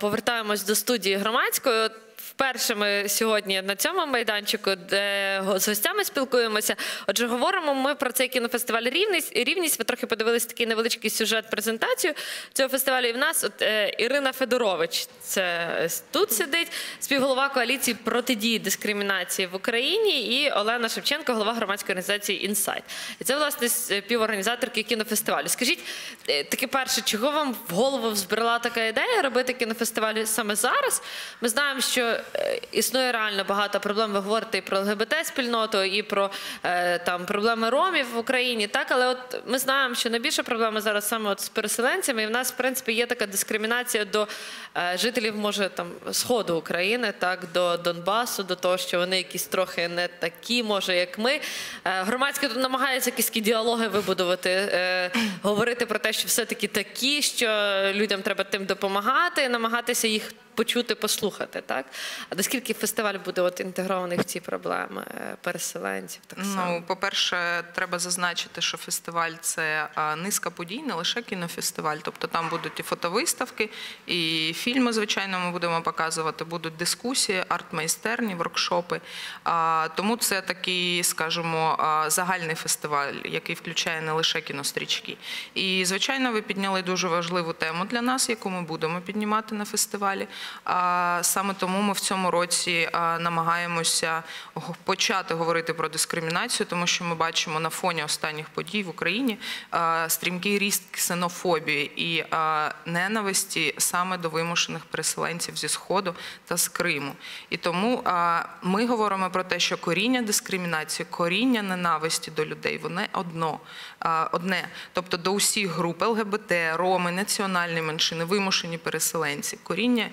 Повертаємось до студії громадської. Вперше ми сьогодні на цьому майданчику, де з гостями спілкуємося. Отже, говоримо ми про цей кінофестиваль Рівність. Рівність. Ви трохи подивилися такий невеличкий сюжет презентацію цього фестивалю. І в нас от е, Ірина Федорович, це е, тут сидить, співголова коаліції протидії дискримінації в Україні, і Олена Шевченко, голова громадської організації Інсайт. І це власне співорганізаторки кінофестивалю. Скажіть, е, таке перше, чого вам в голову взбрела така ідея робити кінофестиваль саме зараз? Ми знаємо, що е, існує реально багато проблем. Ви говорите і про ЛГБТ-спільноту, і про е, там проблеми ромів в Україні. Так, але от ми знаємо, що найбільша проблема зараз саме от з переселенцями, і в нас, в принципі, є така дискримінація до е, жителів, може там сходу України, так до Донбасу, до того, що вони якісь трохи не такі, може, як ми. Е, громадське тут намагається якісь діалоги вибудувати, е, говорити про те, що все-таки такі, що людям треба тим допомагати, намагатися їх почути, послухати. Так? А наскільки фестиваль буде от інтегрований в ці проблеми е, переселенців? Так само? Ну, по-перше, треба зазначити, що фестиваль це низка подій, не лише кінофестиваль. Тобто там будуть і фотовиставки, і фільми, звичайно, ми будемо показувати, будуть дискусії, арт-майстерні, воркшопи. Тому це такий, скажімо, загальний фестиваль, який включає не лише кінострічки. І, звичайно, ви підняли дуже важливу тему для нас, яку ми будемо піднімати на фестивалі. Саме тому ми в цьому році намагаємося почати говорити про дискримінацію, тому що ми бачимо на фоні останніх подій в Україні стрімкий ріст ксенофобії і ненависті саме до вимушених переселенців зі Сходу та з Криму. І тому ми говоримо про те, що коріння дискримінації, коріння ненависті до людей вони одно, одне, тобто до усіх груп ЛГБТ, Роми, національні меншини, вимушені переселенці. Коріння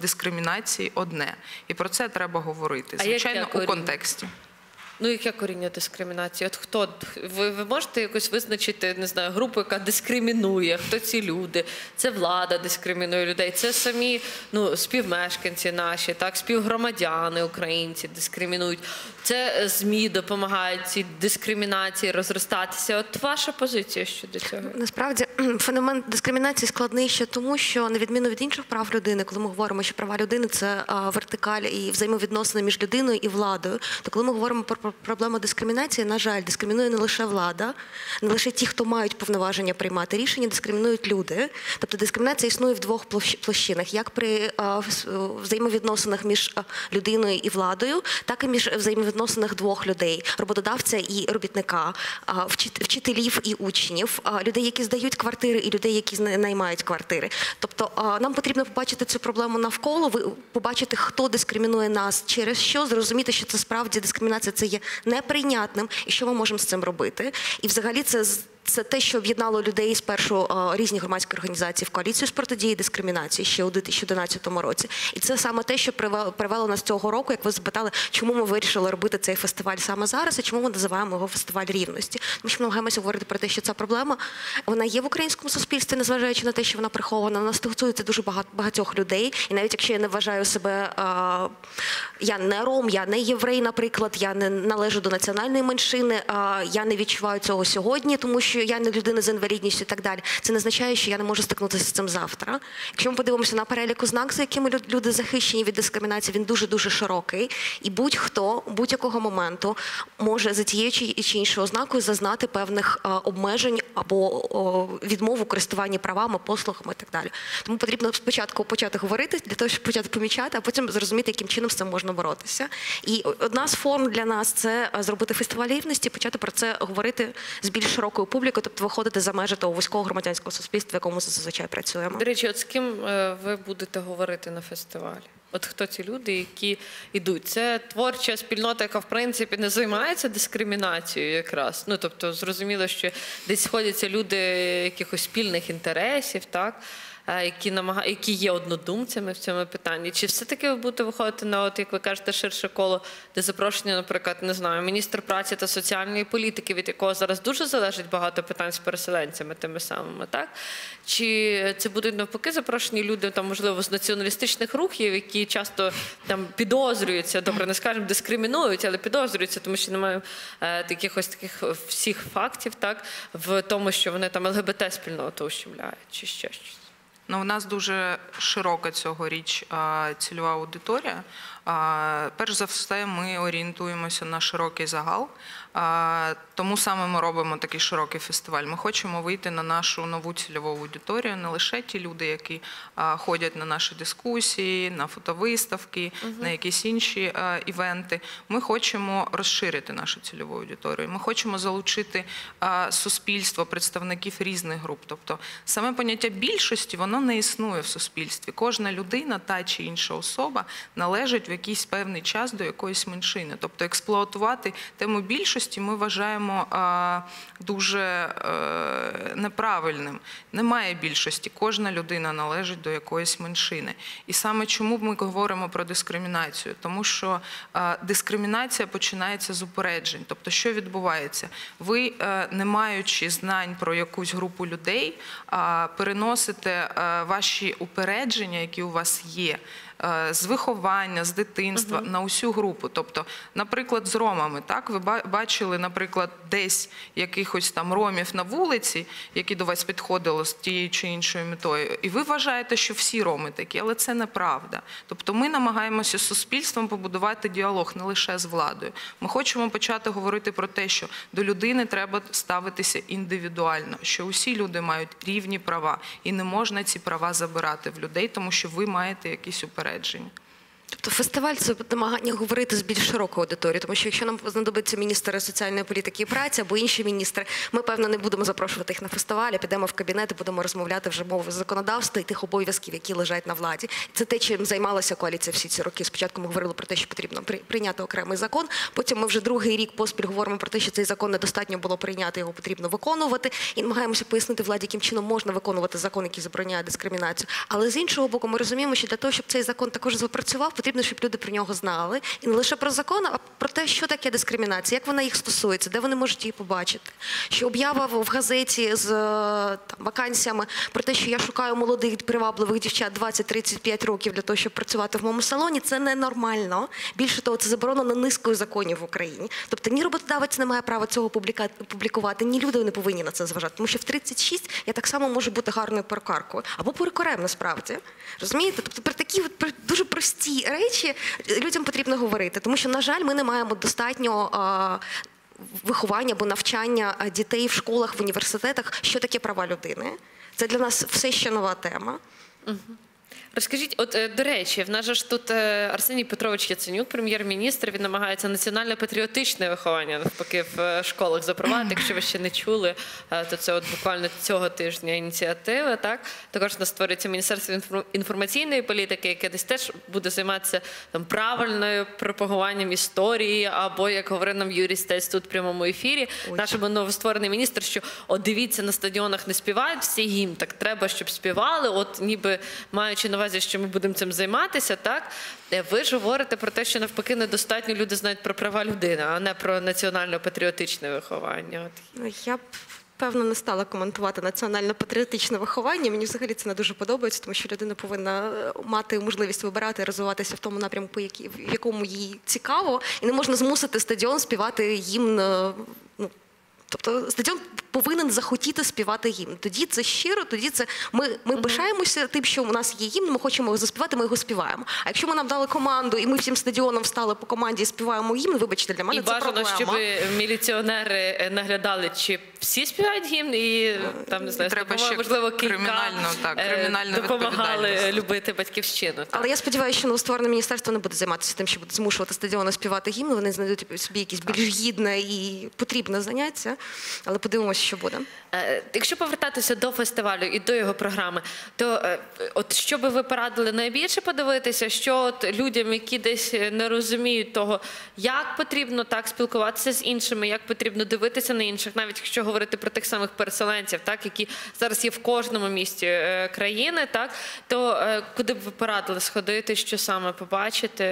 дискримінації одне. І про це треба говорити. Звичайно, у контексті. Ну, яке коріння дискримінації? От хто ви, ви можете якось визначити, не знаю, групу, яка дискримінує? Хто ці люди? Це влада дискримінує людей, це самі ну, співмешканці наші, так, співгромадяни українці дискримінують. Це е, ЗМІ допомагають цій дискримінації розростатися. От ваша позиція щодо цього? Насправді феномен дискримінації складний ще тому, що на відміну від інших прав людини, коли ми говоримо, що права людини це вертикаль і взаємовідносини між людиною і владою, то коли ми говоримо про проблему дискримінації, на жаль, дискримінує не лише влада, не лише ті, хто мають повноваження приймати рішення, дискримінують люди. Тобто дискримінація існує в двох площинах: як при взаємовідносинах між людиною і владою, так і між взаємовідносинах двох людей роботодавця і робітника, вчителів і учнів, людей, які здають квартири, і людей, які наймають квартири. Тобто нам потрібно побачити цю проблему навколо, побачити, хто дискримінує нас, через що зрозуміти, що це справді дискримінація це є неприйнятним, і що ми можемо з цим робити. І взагалі це це те, що об'єднало людей спершу а, різні громадські організації в коаліцію з протидії дискримінації ще у 2011 році. І це саме те, що привело, нас цього року, як ви запитали, чому ми вирішили робити цей фестиваль саме зараз, і чому ми називаємо його фестиваль рівності. Тому що ми намагаємося говорити про те, що ця проблема вона є в українському суспільстві, незважаючи на те, що вона прихована. Вона стосується дуже багатьох людей. І навіть якщо я не вважаю себе, а, я не ром, я не єврей, наприклад, я не належу до національної меншини, а, я не відчуваю цього сьогодні, тому що я не людина з інвалідністю і так далі. Це не означає, що я не можу стикнутися з цим завтра. Якщо ми подивимося на перелік ознак, за якими люди захищені від дискримінації, він дуже дуже широкий. І будь-хто будь-якого моменту може за тією чи іншою ознакою зазнати певних а, обмежень або відмову у користуванні правами, послугами і так далі. Тому потрібно спочатку почати говорити для того, щоб почати помічати, а потім зрозуміти, яким чином з цим можна боротися. І одна з форм для нас це зробити фестиваль рівності, почати про це говорити з більш широкою публікою, тобто виходити за межі того вузького громадянського суспільства, в якому зазвичай працюємо. До речі, от з ким е, ви будете говорити на фестивалі? От хто ці люди, які йдуть? Це творча спільнота, яка в принципі не займається дискримінацією, якраз. Ну тобто, зрозуміло, що десь сходяться люди якихось спільних інтересів, так. Е, Які намага... які є однодумцями в цьому питанні, чи все-таки ви будете виходити на, от як ви кажете, ширше коло, де запрошення, наприклад, не знаю, міністр праці та соціальної політики, від якого зараз дуже залежить багато питань з переселенцями, тими самими, так? Чи це будуть навпаки запрошені люди, там, можливо, з націоналістичних рухів, які часто там підозрюються, добре, не скажемо, дискримінують, але підозрюються, тому що немає е, таких ось таких всіх фактів, так, в тому, що вони там ЛГБТ-спільноту ущемляють, чи ще щось. Ну, у нас дуже широка цьогоріч цільова аудиторія. Перш за все, ми орієнтуємося на широкий загал. Тому саме ми робимо такий широкий фестиваль. Ми хочемо вийти на нашу нову цільову аудиторію, не лише ті люди, які ходять на наші дискусії, на фотовиставки, на якісь інші івенти. Ми хочемо розширити нашу цільову аудиторію. Ми хочемо залучити суспільство, представників різних груп. Тобто саме поняття більшості воно не існує в суспільстві. Кожна людина, та чи інша особа, належить в якийсь певний час до якоїсь меншини. Тобто експлуатувати тему більшості ми вважаємо дуже е, неправильним. Немає більшості. Кожна людина належить до якоїсь меншини. І саме чому ми говоримо про дискримінацію? Тому що дискримінація починається з упереджень. Тобто, що відбувається? Ви, е, не маючи знань про якусь групу людей, переносите е, ваші упередження, які у вас є. Е, З виховання, з дитинства на усю групу. Тобто, наприклад, з ромами, так ви бачили, наприклад, десь якихось там ромів на вулиці, які до вас підходили з тією чи іншою метою, і ви вважаєте, що всі роми такі, але це неправда. Тобто, ми намагаємося з суспільством побудувати діалог не лише з владою. Ми хочемо почати говорити про те, що до людини треба ставитися індивідуально, що усі люди мають рівні права, і не можна ці права забирати в людей, тому що ви маєте якісь упередження. foraging. Тобто фестиваль це намагання говорити з більш широкою аудиторією, тому що якщо нам знадобиться міністр соціальної політики і праці або інші міністри, ми певно не будемо запрошувати їх на фестиваль, підемо в кабінет і будемо розмовляти вже мови законодавства і тих обов'язків, які лежать на владі. Це те, чим займалася коаліція всі ці роки. Спочатку ми говорили про те, що потрібно при- прийняти окремий закон. Потім ми вже другий рік поспіль говоримо про те, що цей закон недостатньо було прийняти, його потрібно виконувати. І намагаємося пояснити владі, яким чином можна виконувати закон, який забороняє дискримінацію. Але з іншого боку, ми розуміємо, що для того, щоб цей закон також запрацював, потрібно, щоб люди про нього знали. І не лише про закон, а про те, що таке дискримінація, як вона їх стосується, де вони можуть її побачити. Що об'ява в газеті з е, там, вакансіями про те, що я шукаю молодих привабливих дівчат 20-35 років для того, щоб працювати в моєму салоні, це ненормально. Більше того, це заборонено низкою законів в Україні. Тобто ні роботодавець не має права цього публікувати, ні люди не повинні на це зважати. Тому що в 36 я так само можу бути гарною перукаркою або перукарем насправді. Розумієте? Тобто про такі от про- дуже прості речі людям потрібно говорити, тому що, на жаль, ми не маємо достатньо. Виховання або навчання дітей в школах, в університетах, що таке права людини. Це для нас все ще нова тема. Розкажіть, от е, до речі, в нас же ж тут е, Арсеній Петрович Яценюк, прем'єр-міністр, він намагається національно-патріотичне виховання навпаки в е, школах запровадити. Якщо ви ще не чули, то це от буквально цього тижня ініціатива. Так також у нас створюється міністерство інформаційної політики, яке десь теж буде займатися там правильною пропагуванням історії, або як говорив нам Юрій Стець тут в прямому ефірі, наш новостворений міністр, що от дивіться на стадіонах не співають всі гімн, так треба, щоб співали. От ніби маючи на увазі, що ми будемо цим займатися, так Е, ви ж говорите про те, що навпаки недостатньо люди знають про права людини, а не про національно-патріотичне виховання. Я б певно не стала коментувати національно-патріотичне виховання. Мені взагалі це не дуже подобається, тому що людина повинна е, мати можливість вибирати і розвиватися в тому напрямку, в якому їй цікаво, і не можна змусити стадіон співати гімн. е, Ну, Тобто стадіон повинен захотіти співати гімн. Тоді це щиро, тоді це ми, ми пишаємося тим, що у нас є гімн, ми хочемо його заспівати, ми його співаємо. А якщо ми нам дали команду, і ми всім стадіоном встали по команді і співаємо гімн, вибачте, для мене І це бажано, проблема. щоб міліціонери наглядали, чи всі співають гімн, і там не знаю, Треба ще можливо, кілька кримінальну, так, е, кримінальну допомагали любити батьківщину. так. Але я сподіваюся, що новостворене міністерство не буде займатися тим, що буде змушувати стадіони співати гімн. Вони знайдуть собі якесь більш гідне і потрібне заняття. Але подивимося, що буде. Е, Якщо повертатися до фестивалю і до його програми, то е, от що би ви порадили найбільше подивитися, що от людям, які десь не розуміють того, як потрібно так спілкуватися з іншими, як потрібно дивитися на інших, навіть якщо говорити про тих самих переселенців, так які зараз є в кожному місті е, країни, так то е, куди б ви порадили сходити, що саме побачити,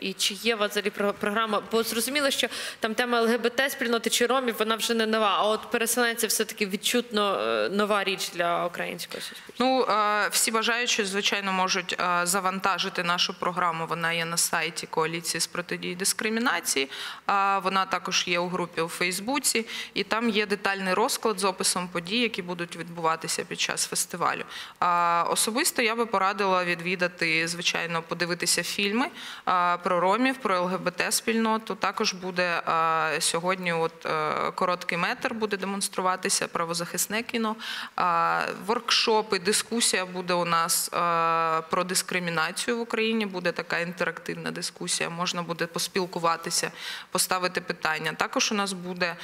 і чи є у вас взагалі програма? Бо зрозуміло, що там тема ЛГБТ спільноти чи ромів, вона вже не не нова. А от переселенці все-таки відчутно е, нова річ для українського суспільства. Ну, е, всі бажаючі, звичайно, можуть е, завантажити нашу програму. Вона є на сайті коаліції з протидії дискримінації. Вона також є у групі у Фейсбуці, і там є детальний розклад з описом подій, які будуть відбуватися під час фестивалю. Особисто я би порадила відвідати, звичайно, подивитися фільми про ромів, про ЛГБТ спільноту. Також буде сьогодні, от е, короткий метр буде демонструватися правозахисне кіно. Воркшопи, дискусія буде у нас про дискримінацію в Україні. Буде така інтерактивна дискусія. Можна буде поспілкуватися, поставити питання. Також у нас буде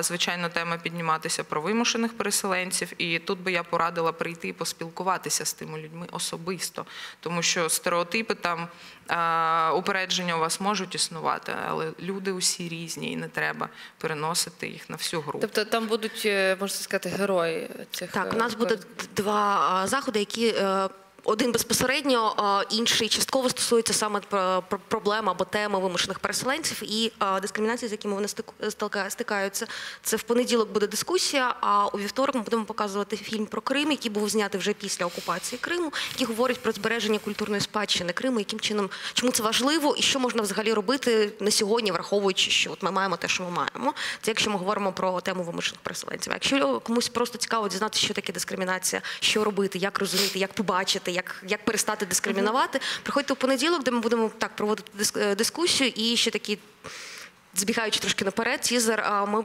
звичайно тема підніматися про вимушених переселенців. І тут би я порадила прийти і поспілкуватися з тими людьми особисто, тому що стереотипи там. Упередження у вас можуть існувати, але люди усі різні, і не треба переносити їх на всю групу. Тобто там будуть, е, можна сказати, герої цих Так, е, у нас буде два заходи, які. Е, Один безпосередньо, інший частково стосується саме про- проблем або теми вимушених переселенців і дискримінації, з якими вони стикаються. Це в понеділок буде дискусія. А у вівторок ми будемо показувати фільм про Крим, який був знятий вже після окупації Криму, який говорить про збереження культурної спадщини Криму, яким чином чому це важливо і що можна взагалі робити на сьогодні, враховуючи, що от ми маємо те, що ми маємо. Це якщо ми говоримо про тему вимушених переселенців. Якщо комусь просто цікаво дізнатися, що таке дискримінація, що робити, як розуміти, як побачити, як, як перестати дискримінувати, приходьте в понеділок, де ми будемо так проводити е, дискусію. І ще такі збігаючи трошки наперед, тізер, ми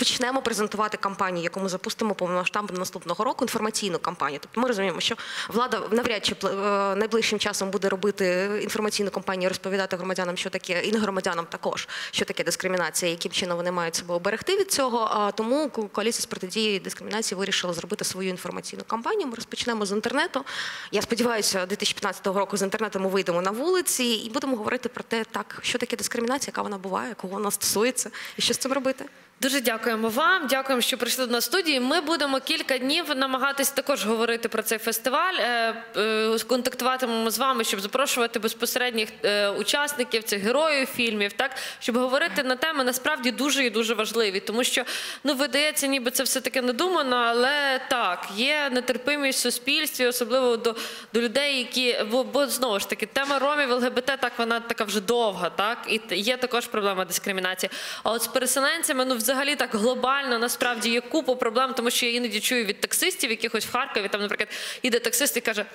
почнемо презентувати кампанію, яку ми запустимо повномасштабно наступного року, інформаційну кампанію. Тобто ми розуміємо, що влада навряд чи е, найближчим часом буде робити інформаційну кампанію, розповідати громадянам, що таке, і не громадянам також, що таке дискримінація, яким чином вони мають себе оберегти від цього. Тому ко- коаліція з протидії дискримінації вирішила зробити свою інформаційну кампанію. Ми розпочнемо з інтернету. Я сподіваюся, 2015 року з інтернету ми вийдемо на вулиці і будемо говорити про те, так що таке дискримінація, яка вона буває, кого вона стосується, і що з цим робити. Дуже дякуємо вам. Дякуємо, що прийшли до нас в студії. Ми будемо кілька днів намагатись також говорити про цей фестиваль. Е, е, Контактуватимемо з вами, щоб запрошувати безпосередніх е, учасників, цих героїв фільмів, так щоб говорити на теми насправді дуже і дуже важливі, тому що ну видається, ніби це все таки надумано, але так є нетерпимість в суспільстві, особливо до, до людей, які бо, бо знову ж таки тема ромів ЛГБТ, так вона така вже довга, так і є також проблема дискримінації. А от з переселенцями, ну взагалі так глобально насправді є купу проблем, тому що я іноді чую від таксистів, якихось в Харкові, там, наприклад, іде таксист і каже.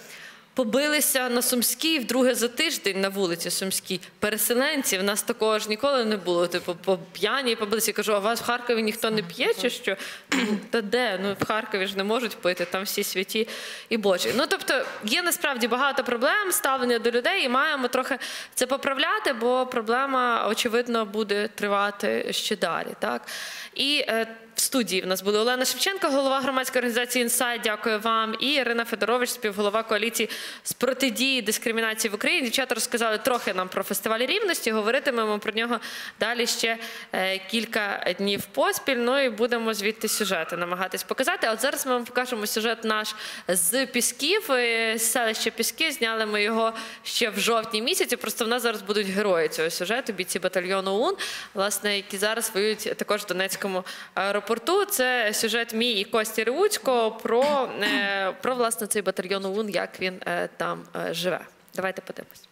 Побилися на Сумській вдруге за тиждень на вулиці Сумській. Переселенців нас такого ж ніколи не було. Типу, по п'яні побилися. Кажу, а вас в Харкові ніхто не п'є чи що? Та де? Ну в Харкові ж не можуть пити, там всі святі і божі. Ну тобто є насправді багато проблем, ставлення до людей, і маємо трохи це поправляти, бо проблема, очевидно, буде тривати ще далі. Так? І е, в студії в нас були Олена Шевченко, голова громадської організації «Інсайт». Дякую вам. І Ірина Федорович, співголова коаліції з протидії дискримінації в Україні. Дівчата розказали трохи нам про фестиваль рівності. Говоритимемо про нього далі ще е, кілька днів поспіль. Ну і будемо звідти сюжети намагатись показати. От зараз ми вам покажемо сюжет наш з Пісків, е, з селища Піски. Зняли ми його ще в жовтні місяці. Просто в нас зараз будуть герої цього сюжету, бійці батальйону ОУН, власне, які зараз воюють також в Донецькому аеропорту. Це сюжет мій і Кості Реуцького про, е, про власне цей батальйон ОУН, як він е, там е, живе. Давайте подивимось.